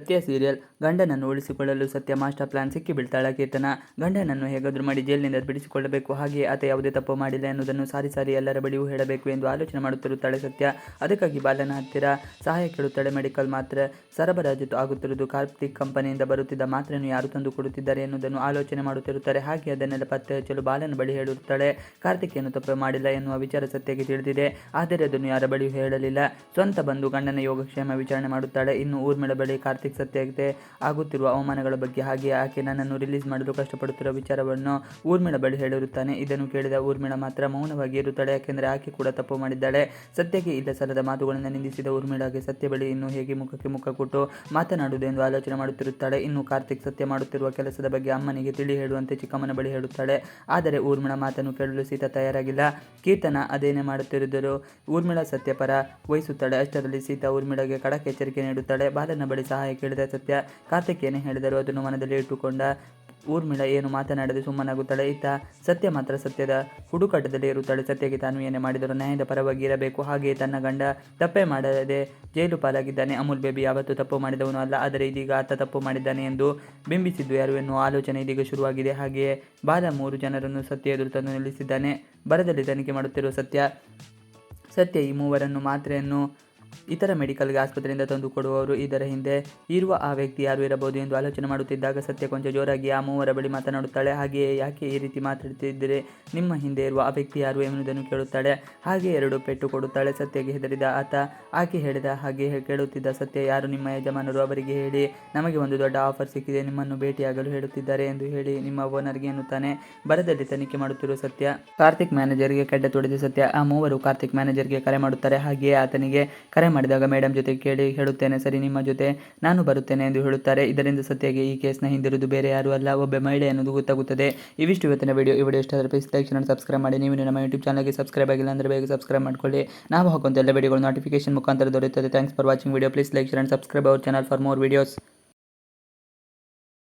ಸತ್ಯ ಸೀರಿಯಲ್ ಗಂಡನನ್ನು ಉಳಿಸಿಕೊಳ್ಳಲು ಸತ್ಯ ಮಾಸ್ಟರ್ ಪ್ಲಾನ್ ಸಿಕ್ಕಿ ಬೀಳ್ತಾಳ ಕೀರ್ತನ ಗಂಡನನ್ನು ಹೇಗಾದರೂ ಮಾಡಿ ಜೈಲಿನಿಂದ ಬಿಡಿಸಿಕೊಳ್ಳಬೇಕು. ಹಾಗೆಯೇ ಆತ ಯಾವುದೇ ತಪ್ಪು ಮಾಡಿಲ್ಲ ಎನ್ನುವುದನ್ನು ಸಾರಿ ಸಾರಿ ಎಲ್ಲರ ಬಳಿಯೂ ಹೇಳಬೇಕು ಎಂದು ಆಲೋಚನೆ ಮಾಡುತ್ತಿರುತ್ತಾಳೆ ಸತ್ಯ. ಅದಕ್ಕಾಗಿ ಬಾಲನ ಹತ್ತಿರ ಸಹಾಯ ಕೇಳುತ್ತಾಳೆ. ಮೆಡಿಕಲ್ ಮಾತ್ರ ಸರಬರಾಜು ಆಗುತ್ತಿರುವುದು ಕಾರ್ತಿಕ್ ಕಂಪನಿಯಿಂದ ಬರುತ್ತಿದ್ದ ಮಾತ್ರೆಯನ್ನು ಯಾರು ತಂದು ಕೊಡುತ್ತಿದ್ದಾರೆ ಎನ್ನುವುದನ್ನು ಆಲೋಚನೆ ಮಾಡುತ್ತಿರುತ್ತಾರೆ. ಹಾಗೆ ಅದನ್ನೆಲ್ಲ ಪತ್ತೆ ಹಚ್ಚಲು ಬಾಲನ ಬಳಿ ಹೇಳುತ್ತಾಳೆ. ಕಾರ್ತಿಕ್ ಏನು ತಪ್ಪು ಮಾಡಿಲ್ಲ ಎನ್ನುವ ವಿಚಾರ ಸತ್ಯಕ್ಕೆ ತಿಳಿದಿದೆ. ಆದರೆ ಅದನ್ನು ಯಾರ ಬಳಿಯೂ ಹೇಳಲಿಲ್ಲ. ಸ್ವಂತ ಬಂದು ಗಂಡನ ಯೋಗಕ್ಷೇಮ ವಿಚಾರಣೆ ಮಾಡುತ್ತಾಳೆ. ಇನ್ನು ಊರ್ಮಿಳ ಬಳಿ ಕಾರ್ತಿಕ್ ಸತ್ಯಕ್ಕೆ ಆಗುತ್ತಿರುವ ಅವಮಾನಗಳ ಬಗ್ಗೆ ಹಾಗೆ ಆಕೆ ನನ್ನನ್ನು ರಿಲೀಸ್ ಮಾಡಲು ಕಷ್ಟಪಡುತ್ತಿರುವ ವಿಚಾರವನ್ನು ಊರ್ಮಿಳ ಬಳಿ ಹೇಳಿರುತ್ತಾನೆ ಇದನ್ನು ಕೇಳಿದ ಊರ್ಮಿಳ ಮಾತ್ರ ಮೌನವಾಗಿ ಇರುತ್ತಾಳೆ. ಯಾಕೆಂದರೆ ಆಕೆ ಕೂಡ ತಪ್ಪು ಮಾಡಿದ್ದಾಳೆ. ಸತ್ಯಕ್ಕೆ ಇಲ್ಲ ಸಲದ ಮಾತುಗಳನ್ನು ನಿಂದಿಸಿದ ಊರ್ಮಿಳಗೆ ಸತ್ಯ ಬಳಿ ಇನ್ನು ಹೇಗೆ ಮುಖಕ್ಕೆ ಮುಖ ಕೊಟ್ಟು ಮಾತನಾಡುವುದು ಎಂದು ಆಲೋಚನೆ ಮಾಡುತ್ತಿರುತ್ತಾಳೆ. ಇನ್ನು ಕಾರ್ತಿಕ್ ಸತ್ಯ ಮಾಡುತ್ತಿರುವ ಕೆಲಸದ ಬಗ್ಗೆ ಅಮ್ಮನಿಗೆ ತಿಳಿ ಹೇಳುವಂತೆ ಚಿಕ್ಕಮ್ಮನ ಬಳಿ ಹೇಳುತ್ತಾಳೆ. ಆದರೆ ಊರ್ಮಿಳ ಮಾತನ್ನು ಕೇಳಲು ಸೀತಾ ತಯಾರಾಗಿಲ್ಲ. ಕೀರ್ತನ ಅದೇನೇ ಮಾಡುತ್ತಿರುವುದರು ಊರ್ಮಿಳ ಸತ್ಯ ಪರ ವಹಿಸುತ್ತಾಳೆ. ಅಷ್ಟರಲ್ಲಿ ಸೀತಾ ಊರ್ಮಿಳಗೆ ಖಡಕ್ ಎಚ್ಚರಿಕೆ ನೀಡುತ್ತಾಳೆ. ಬಾಲನ ಬಳಿ ಸಹಾಯ ಕೇಳಿದ ಸತ್ಯ. ಕಾರ್ತಿಕ್ ಹೇಳಿದರು ಅದನ್ನು ಮನದಲ್ಲಿ ಇಟ್ಟುಕೊಂಡ ಊರ್ಮಿಳ ಏನು ಮಾತನಾಡದೆ ಸುಮ್ಮನಾಗುತ್ತಾಳೆ. ಇತ್ತ ಸತ್ಯ ಮಾತ್ರ ಸತ್ಯದ ಹುಡುಕಾಟದಲ್ಲಿ ಇರುತ್ತಾಳೆ. ಸತ್ಯಕ್ಕೆ ತಾನು ಏನೇ ಮಾಡಿದರೂ ನ್ಯಾಯದ ಪರವಾಗಿ ಇರಬೇಕು. ಹಾಗೆಯೇ ತನ್ನ ಗಂಡ ತಪ್ಪೇ ಮಾಡದೆ ಜೈಲು ಪಾಲಾಗಿದ್ದಾನೆ. ಅಮೂಲ್ ಬೇಬಿ ಯಾವತ್ತೂ ತಪ್ಪು ಮಾಡಿದವನು ಅಲ್ಲ, ಆದರೆ ಇದೀಗ ಆತ ತಪ್ಪು ಮಾಡಿದ್ದಾನೆ ಎಂದು ಬಿಂಬಿಸಿದ್ದು ಯಾರು ಎನ್ನುವ ಆಲೋಚನೆ ಇದೀಗ ಶುರುವಾಗಿದೆ. ಹಾಗೆಯೇ ಬಾಲ ಮೂರು ಜನರನ್ನು ಸತ್ಯ ಎದುರು ತಂದು ನಿಲ್ಲಿಸಿದ್ದಾನೆ. ಬರದಲ್ಲಿ ತನಿಖೆ ಮಾಡುತ್ತಿರುವ ಸತ್ಯ ಸತ್ಯ ಈ ಮೂವರನ್ನು ಮಾತ್ರೆಯನ್ನು ಇತರ ಮೆಡಿಕಲ್ಗೆ ಆಸ್ಪತ್ರೆಯಿಂದ ತಂದು ಕೊಡುವವರು ಇದರ ಹಿಂದೆ ಇರುವ ಆ ವ್ಯಕ್ತಿ ಯಾರು ಇರಬಹುದು ಎಂದು ಆಲೋಚನೆ ಮಾಡುತ್ತಿದ್ದಾಗ ಸತ್ಯ ಕೊಂಚ ಜೋರಾಗಿ ಆ ಮೂವರ ಬಳಿ ಮಾತನಾಡುತ್ತಾಳೆ. ಹಾಗೆಯೇ ಯಾಕೆ ಈ ರೀತಿ ಮಾತಾಡುತ್ತಿದ್ದರೆ? ನಿಮ್ಮ ಹಿಂದೆ ಇರುವ ಆ ವ್ಯಕ್ತಿ ಯಾರು ಎನ್ನುವುದನ್ನು ಕೇಳುತ್ತಾಳೆ. ಹಾಗೆ ಎರಡು ಪೆಟ್ಟು ಕೊಡುತ್ತಾಳೆ ಸತ್ಯಗೆ ಹೆದರಿದ ಆತ. ಆಕೆ ಹೇಳಿದ ಹಾಗೆ ಕೇಳುತ್ತಿದ್ದ ಸತ್ಯ, ಯಾರು ನಿಮ್ಮ ಯಜಮಾನರು? ಅವರಿಗೆ ಹೇಳಿ. ನಮಗೆ ಒಂದು ದೊಡ್ಡ ಆಫರ್ ಸಿಕ್ಕಿದೆ. ನಿಮ್ಮನ್ನು ಭೇಟಿಯಾಗಲು ಹೇಳುತ್ತಿದ್ದಾರೆ ಎಂದು ಹೇಳಿ ನಿಮ್ಮ ಓನರ್ಗೆ ಎನ್ನುತ್ತಾನೆ. ಬರದಲ್ಲಿ ತನಿಖೆ ಮಾಡುತ್ತಿರುವ ಸತ್ಯ ಕಾರ್ತಿಕ್ ಮ್ಯಾನೇಜರ್ಗೆ ಕೆಡ್ಡ ತೊಡೆದ ಸತ್ಯ. ಆ ಮೂವರು ಕಾರ್ತಿಕ್ ಮ್ಯಾನೇಜರ್ಗೆ ಕರೆ ಮಾಡುತ್ತಾರೆ. ಹಾಗೆಯೇ ಆತನಿಗೆ ಮಾಡಿದಾಗ ಮೇಡಮ್ ಜೊತೆ ಕೇಳಿ ಹೇಳುತ್ತೇನೆ, ಸರಿ ನಿಮ್ಮ ಜೊತೆ ನಾನು ಬರುತ್ತೇನೆ ಎಂದು ಹೇಳುತ್ತಾರೆ. ಇದರಿಂದ ಸತ್ಯಗೆ ಈ ಕೇಸ್ನ ಹಿಂದಿರುವುದು ಬೇರೆ ಯಾರು ಅಲ್ಲ, ಒಬ್ಬ ಮಹಿಳೆ ಅನ್ನೋದು ಗೊತ್ತಾಗುತ್ತದೆ. ಇವಿಷ್ಟು ಇವತ್ತಿನ ವಿಡಿಯೋ. ಈ ವಿಡಿಯೋ ಇಷ್ಟ ಆದರೆ ಪ್ಲೀಸ್ ಲೈಕ್ ಚಾನಲ್ ಸಬ್ಸ್ಕ್ರೈಬ್ ಮಾಡಿ. ನೀವು ನಮ್ಮ ಯೂಟ್ಯೂಬ್ ಚಾನಲ್ಗೆ ಸಬ್ಸ್ಕ್ರೈಬ್ ಆಗಿಲ್ಲ ಅಂದರೆ ಬೇಗ ಸಬ್ಸ್ಕ್ರೈಬ್ ಮಾಡಿಕೊಳ್ಳಿ. ನಾವು ಹಾಕುವಂಥ ಎಲ್ಲ ವಿಡಿಯೋಗಳು ನೋಟಿಫಿಕೇಶನ್ ಮುಖಾಂತರ ದೊರೆಯುತ್ತದೆ. Thanks for watching video please like share subscribe our channel for more videos